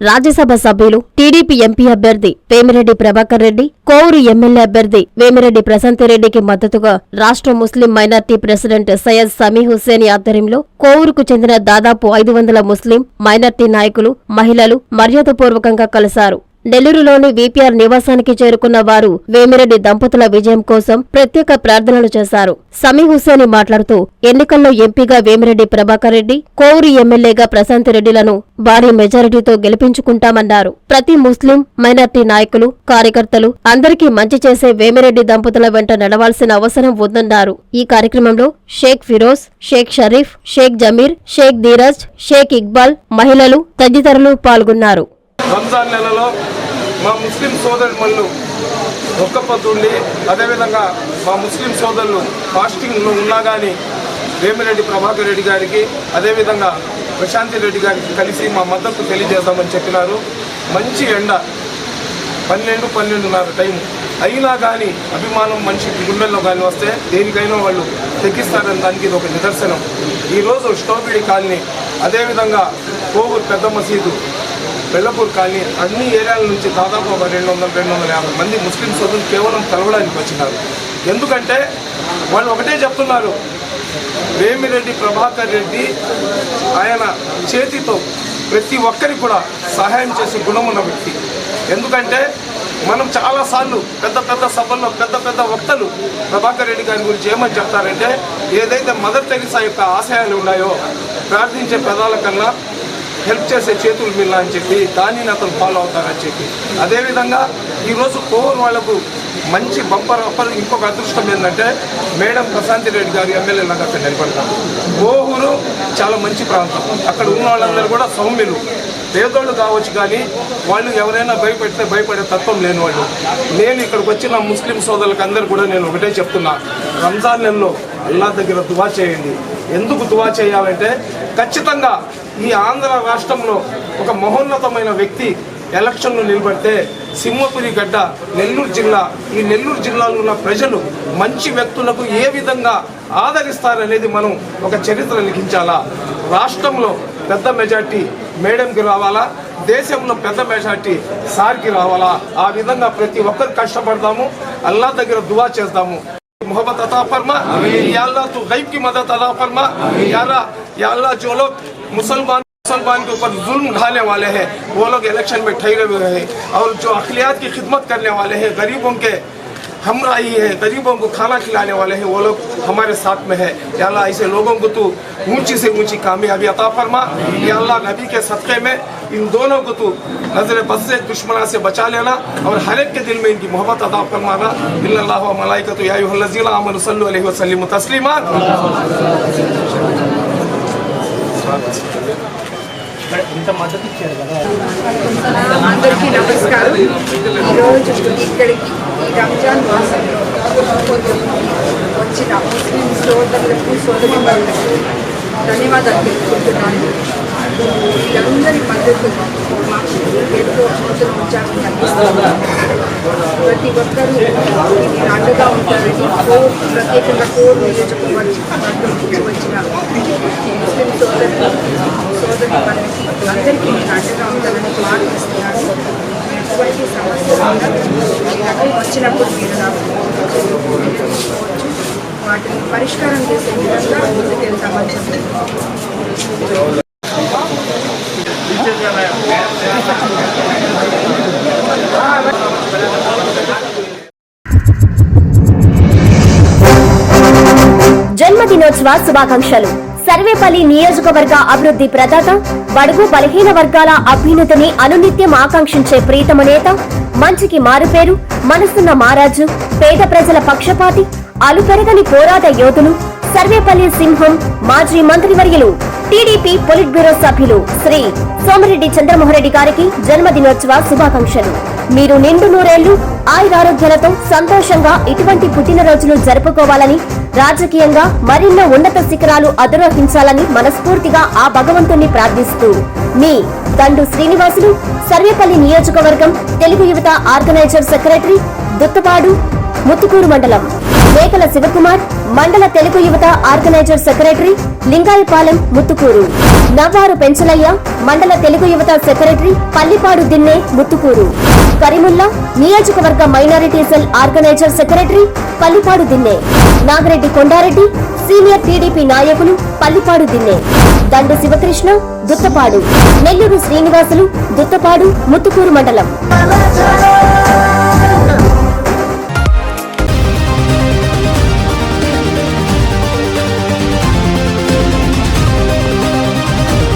రాజ్యసభ సభ్యులు TDP MP అభ్యర్థి Vemireddy Prabhakar Reddy Kovur MLA అభ్యర్థి వేమిరెడ్డి ప్రశాంతిరెడ్డికి మద్దతుగా రాష్ట్ర Muslim minority president Syed Sami Hussain ఆధ్వర్యంలో కోవూరుకు చెందిన దాదాపు ఐదు వందల ముస్లిం మైనార్టీ నాయకులు మహిళలు మర్యాదపూర్వకంగా కలిశారు. నెల్లూరులోని వీపీఆర్ నివాసానికి చేరుకున్న వారు వేమిరెడ్డి దంపతుల విజయం కోసం ప్రత్యేక ప్రార్థనలు చేశారు. సమీ హుసేని మాట్లాడుతూ ఎన్నికల్లో ఎంపీగా వేమిరెడ్డి ప్రభాకర్ రెడ్డి కోవూరు ఎమ్మెల్యేగా ప్రశాంత్ రెడ్డిలను భారీ మెజారిటీతో గెలిపించుకుంటామన్నారు. ప్రతి ముస్లిం మైనార్టీ నాయకులు కార్యకర్తలు అందరికీ మంచి చేసే వేమిరెడ్డి దంపతుల వెంట నడవాల్సిన అవసరం ఉందన్నారు. ఈ కార్యక్రమంలో షేక్ ఫిరోజ్ షేక్ షరీఫ్ షేక్ జమీర్ షేక్ ధీరజ్ షేక్ ఇక్బాల్ మహిళలు తదితరులు పాల్గొన్నారు. రంజాన్ నెలలో మా ముస్లిం సోదరులు ఒక్క పొద్దుండి అదేవిధంగా మా ముస్లిం సోదరులు ఫాస్టింగ్లో ఉన్నా కానీ వేమిరెడ్డి ప్రభాకర్ రెడ్డి గారికి అదేవిధంగా ప్రశాంతి రెడ్డి గారికి కలిసి మా మద్దతు తెలియజేద్దామని చెప్పినారు. మంచి ఎండ పన్నెండు పన్నెండున్నర టైం అయినా కానీ అభిమానం మనిషి గుండెల్లో కానీ వస్తే దేనికైనా వాళ్ళు తెగిస్తారని దానికి ఇది ఒక నిదర్శనం. ఈరోజు స్టోబిడి కాలనీ అదేవిధంగా కోవూరు పెద్ద మసీదు బెల్లపూర్ కాలనీ అన్ని ఏరియాల నుంచి దాదాపు ఒక రెండు వందల రెండు వందల యాభై మంది ముస్లిం సోదరులు కేవలం కలవడానికి వచ్చినారు. ఎందుకంటే వాళ్ళు ఒకటే చెప్తున్నారు వేమిరెడ్డి ప్రభాకర్ రెడ్డి ఆయన చేతితో ప్రతి ఒక్కరికి కూడా సహాయం చేసే గుణం ఉన్న వ్యక్తి. ఎందుకంటే మనం చాలాసార్లు పెద్ద పెద్ద సభల్లో పెద్ద పెద్ద వక్తలు ప్రభాకర్ రెడ్డి గారి గురించి ఏమని చెప్తారంటే ఏదైతే మదర్ టెరిసా యొక్క ఆశయాలు ఉన్నాయో ప్రార్థించే పెదాల కన్నా హెల్ప్ చేసే చేతులు మిల్ల అని చెప్పి దానిని అతను ఫాలో అవుతారని చెప్పి. అదేవిధంగా ఈరోజు కోవూరు వాళ్ళకు మంచి బంపర్ ఆఫర్ ఇంకొక అదృష్టం ఏంటంటే మేడం ప్రశాంతి రెడ్డి గారు ఎమ్మెల్యే లాగా అక్కడ నిలబడతారు. కోవూరు చాలా మంచి ప్రాంతం. అక్కడ ఉన్న వాళ్ళందరూ కూడా సౌమ్యులు. పేదోళ్ళు కావచ్చు కానీ వాళ్ళు ఎవరైనా భయపెడితే భయపడే తత్వం లేని వాళ్ళు. నేను ఇక్కడికి వచ్చిన ముస్లిం సోదరులకు అందరూ కూడా నేను ఒకటే చెప్తున్నా. రంజాన్ నెలలో అల్లా దగ్గర దువా చేయండి. ఎందుకు దువా చేయాలంటే ఖచ్చితంగా ఈ ఆంధ్ర రాష్ట్రంలో ఒక మహోన్నతమైన వ్యక్తి ఎలక్షన్లు నిలబడితే సింహపురి గడ్డ నెల్లూరు జిల్లా ఈ నెల్లూరు జిల్లాలో ఉన్న ప్రజలు మంచి వ్యక్తులకు ఏ విధంగా ఆదరిస్తారనేది మనం ఒక చరిత్ర లిఖించాలా? రాష్ట్రంలో పెద్ద మెజార్టీ మేడంకి రావాలా దేశంలో పెద్ద మెజార్టీ సార్కి రావాలా ఆ విధంగా ప్రతి ఒక్కరు కష్టపడదాము అల్లా దగ్గర దువా చేద్దాము मोहब्बत अता फरमा या अल्लाह तू गैब की मदद अता फरमा या अल्लाह या अल्लाह जो लोग मुसलमान मुसलमान के ऊपर जुल्म ढाने वाले हैं वो लोग इलेक्शन में ठहरे हुए हैं और जो अखिलियात की खिदमत करने वाले हैं गरीबों के हमराही है, गरीबों को खाना खिलाने वाले हैं, वो लोग हमारे साथ में है। या अल्लाह ऐसे लोगों को तू ऊँची से ऊँची कामयाबी अता फरमा। या अल्लाह नबी के सदक़े में इन दोनों को तू नज़र बस से, दुश्मना से बचा लेना और हर एक के दिल में इनकी मोहब्बत अदा फरमाना। इल्लल्लाहु व मलाइकतु, या अय्युहल्लज़ीना आमनु అందరికీ నమస్కారం. ఈరోజు ఇక్కడికి ఈ రంజాన్ మాసంలో వచ్చిన ముస్లిం సోదరులకు సోదరి వాళ్ళకు ధన్యవాదాలు తెలుపుకుంటున్నాను. వీళ్ళందరి మద్దతు మాకు ఎంతో ఉత్సాహం కనిపిస్తుంది ప్రతి ఒక్కరూ మీరు అండగా ఉంటారని ప్రత్యేకంగా కోరు నియోజకవర్గం వచ్చిన ముస్లిం సోదరులు సోదరి అందరికీ అండగా ప్రార్థిస్తున్నాను ఎటువంటి వచ్చినప్పుడు మీరు నాకు వాటిని పరిష్కారం చేసే విధంగా ముందుకెళ్తామని చెప్పి జన్మదినోత్సవ శుభాకాంక్షలు. సర్వేపల్లి నియోజకవర్గ అభివృద్ధి ప్రదాత బడుగు బలహీన వర్గాల అభ్యున్నతిని అనునిత్యం ఆకాంక్షించే ప్రీతమ నేత మంచికి మారుపేరు మనసున్న మారాజు పేద ప్రజల పక్షపాతి అలుపెరగని పోరాట యోధులు సర్వేపల్లి సింహం మాజీ మంత్రివర్యులు టీడీపీ పొలిట్ బ్యూరో సభ్యులు శ్రీ సోమిరెడ్డి చంద్రమోహన్ రెడ్డి గారికి జన్మదినోత్సవ శుభాకాంక్షలు. మీరు నిండు నూరేళ్ళు ఆయురారోగ్యాలతో సంతోషంగా ఇటువంటి పుట్టినరోజులు జరుపుకోవాలని రాజకీయంగా మరిన్నో ఉన్నత శిఖరాలు అధిరోహించాలని మనస్ఫూర్తిగా ఆ భగవంతుణ్ణి ప్రార్థిస్తూ మీ దండు శ్రీనివాసులు సర్వేపల్లి నియోజకవర్గం తెలుగు యువత ఆర్గనైజర్ సెక్రటరీ దుత్తపాడు ముత్తుకూరు మండలం. మేకల శివకుమార్ మండల తెలుగు యువత ఆర్గనైజర్ సెక్రటరీ లింగాయపాలెం ముత్తుకూరు. నవ్వారు పెంచలయ్య మండల తెలుగు యువత సెక్రటరీ పల్లిపాడు దిన్నే ముత్తుకూరు. కరీముల్లా నియోజకవర్గ minority cell organizer secretary Pallipadu Dinne. Nagireddy Kondareddy senior TDP నాయకులు పల్లిపాడు దిన్నే. దండు శివకృష్ణ దుత్తపాడు. నెల్లూరు శ్రీనివాసులు దుత్తపాడు ముత్తుకూరు మండలం.